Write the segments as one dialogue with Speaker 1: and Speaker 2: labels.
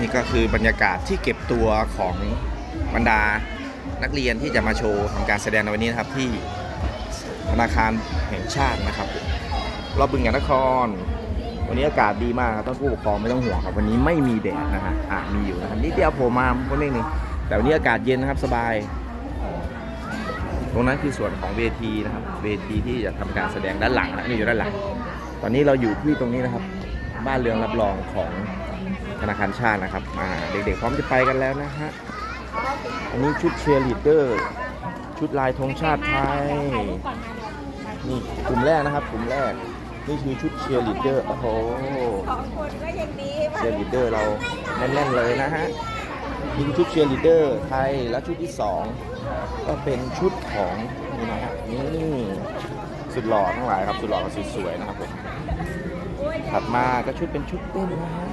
Speaker 1: นี่ก็คือบรรยากาศที่เก็บตัวของบรรดานักเรียนที่จะมาโชว์ทำการแสดงในวันนี้นะครับที่ธนาคารแห่งชาตินะครับ รอบบึงกาฬนคร วันนี้อากาศดีมากครับท่านผู้ปกครองไม่ต้องห่วงครับ วันนี้ไม่มีแดดนะฮะอ่ามีอยู่นะครับนิดเดียวโผล่มาคนเล็กนึงแต่วันนี้อากาศเย็นนะครับสบาย ตรงนั้นคือส่วนของเวทีนะครับ เวทีที่จะทำการแสดงด้านหลังนะนี่อยู่ด้านหลัง ตอนนี้เราอยู่ที่ตรงนี้นะครับ บ้านเรือนรับรองของ ธนาคารชาตินะครับอ่าเด็กๆพร้อมจะไปกันแล้วนะฮะอันนี้ชุดเชียร์ลีดเดอร์ ชุดลายธงชาติไทยนี่กลุ่มแรกนะครับกลุ่มแรกนี่คือชุดเชียร์ลีดเดอร์โอ้โห
Speaker 2: สองคนก็ยังดี
Speaker 1: เชียร์ลีดเดอร์เราแน่นๆเลยนะฮะยิงชุดเชียร์ลีดเดอร์ไทยและชุดที่สองก็เป็นชุดของนี่นะฮะนี่สุดหล่อทั้งหลายครับสุดหล่อกับสุดสวยนะครับผมถัดมาก็ชุดเป็นชุดเต้นนะฮะ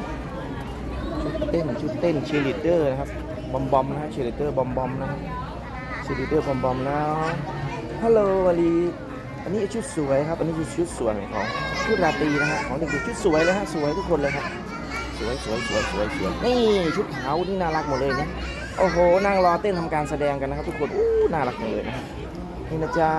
Speaker 1: เต้นชุดเต้นเชียร์ลีดเดอร์นะครับบอมบอมนะฮะเชียร์ลีดเดอร์บอมบอมนะเชียร์ลีดเดอร์บอมบอมแล้วฮัลโหลวาลีอันนี้ชุดสวยครับอันนี้คือชุดสวยของชุดราตรีนะฮะของเด็กๆชุดสวยเลยฮะสวยทุกคนเลยครับสวยสวยสวยสวยสวยนี่ชุดขาวนี่น่ารักหมดเลยเนี่ยโอ้โหนั่งรอเต้นทำการแสดงกันนะครับ ทุกคนอู้น่ารักเลยนะนี่นะจ๊ะ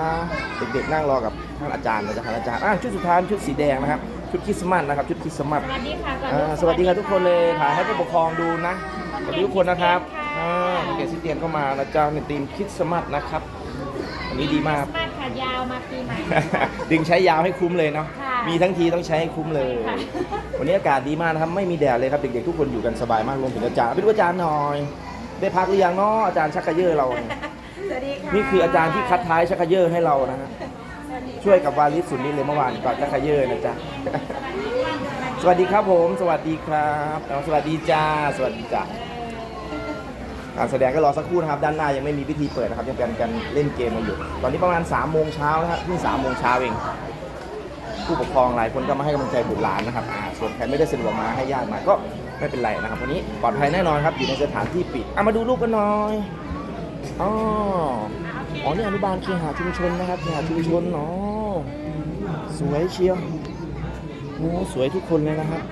Speaker 1: เด็กๆนั่งรอกับท่านอาจารย์นะจ๊ะท่านอาจารย์อะชุดสุดท้ายชุดสีแดงนะครับ ชุดคริสต์มาสนะครับชุดคริสต์มาส
Speaker 2: สวัสดีค่ะก่อน
Speaker 1: อ่าสวัสดีครับทุกคนเลยถ่ายให้ผู้ปกครองดูนะสวัสดีทุกคนนะครับอ่าเกศซิเตียนเข้ามานะจ๊ะในทีมคริสต์มาสนะครับอันนี้ดีมาก
Speaker 2: มาขายาวมาปีใหม่
Speaker 1: ดึงใช้ยาวให้คุ้มเลยเนาะ
Speaker 2: ค่ะ
Speaker 1: มีทั้งทีต้องใช้ให้คุ้มเลย
Speaker 2: ค่ะ
Speaker 1: วันนี้อากาศดีมากนะครับ ไม่มีแดดเลยครับ เด็กๆทุกคนอยู่กันสบายมากรวมถึงอาจารย์ไปดูอาจารย์หน่อย ได้พักหรือยังเนาะอาจารย์ชักกระเยอะเราเนี่ย
Speaker 2: สวัสดีค่ะ
Speaker 1: นี่คืออาจารย์ที่คัดท้ายชักกระเยอะให้เรานะฮะ
Speaker 2: สวัสดี
Speaker 1: ช่วยกับวาลิสสุดฤทธิ์เลยเมื่อวานก่อนชักกระเยอนะจ๊ะ สวัสดีครับผม สวัสดีครับเอาสวัสดีจ้า สวัสดีจ้าการแสดงก็รอสักครู่นะครับ ด้านหน้ายังไม่มีพิธีเปิดนะครับ ยังเป็นการเล่นเกมกันอยู่ ตอนนี้ประมาณ3ามโมงเช้านะครับเพิ่งสามโมงเช้าเอง ผู้ปกครองหลายคนก็มาให้กำลังใจบุตรหลานนะครับส่วนใครไม่ได้สะดวกมาให้ญาติมาก็ไม่เป็นไรนะครับวันนี้ปลอดภัยแน่นอนครับอยู่ในสถานที่ปิดอะมาดูรูปกันหน่อย อ๋ออ๋อนี่อนุบาลเคหะชุมชนนะครับเคหะชุมชนเนาะสวยเชียวโอ้สวยทุกคนเลยนะครับ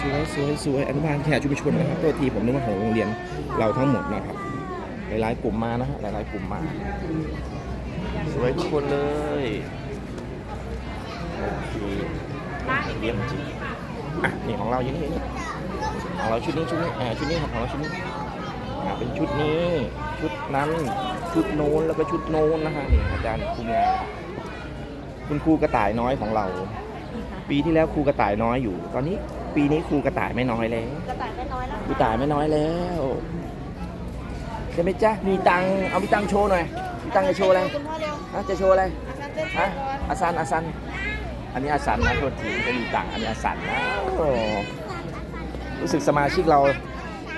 Speaker 1: สวยสวยสวยอนุบาลแขกชุมชนนะครับตัวทีผมนึกว่าของโรงเรียนเราทั้งหมดนะครับ หลายๆกลุ่มมานะฮะหลายๆกลุ่มมา สวยทุกคนเลยโอเคเยี่ยมจริงอะนี่ของเราอยู่นี่นี่ของเราชุดนี้ชุดนี้อ่าชุดนี้ครับของเราชุดนี้ เป็นชุดนี้ ชุดนั้น ชุดโน้นแล้วก็ชุดโน้นนะฮะนี่อาจารย์คุมงานคุณครูกระต่ายน้อยของเรา ปีที่แล้วครูกระต่ายน้อยอยู่ ตอนนี้ปีนี้ครูกระต่ายไม่น้อยแล้ว
Speaker 2: กระต่ายไม่น้อยแล้ว
Speaker 1: ครูต่ายไม่น้อยแล้วใช่ไหมจ๊ะมีตังค์เอามีตังค์โชว์หน่อยมีตังค์จะโชว์อะไร
Speaker 2: คุณพ่อเร็ว
Speaker 1: ฮะจะโชว์อะไร
Speaker 2: อาจารย์เต้น
Speaker 1: ฮะ
Speaker 2: ก่อน
Speaker 1: อาซันอาซันอันนี้อาซันนะโทษทีก็มีตังค์อันนี้อาซันนะโอ้รู้สึกสมาชิกเรา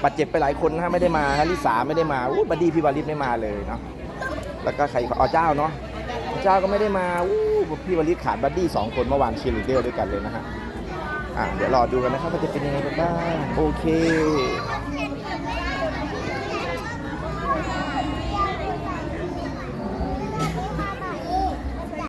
Speaker 1: บาดเจ็บไปหลายคนนะฮะไม่ได้มาฮะลิสาไม่ได้มาอู้บัดดี้พี่วาริศไม่มาเลยเนาะแล้วก็ใครอ๋อเจ้าเนาะเจ้าก็ไม่ได้มาอู้พี่วาริศขาดบัดดี้สองคนเมื่อวานเชียร์ลีดเดอร์ด้วยกันเลยนะฮะอ่าเดี๋ยวรอดูกันนะครับว่าจะเป็นยังไงกันบ้างโอเค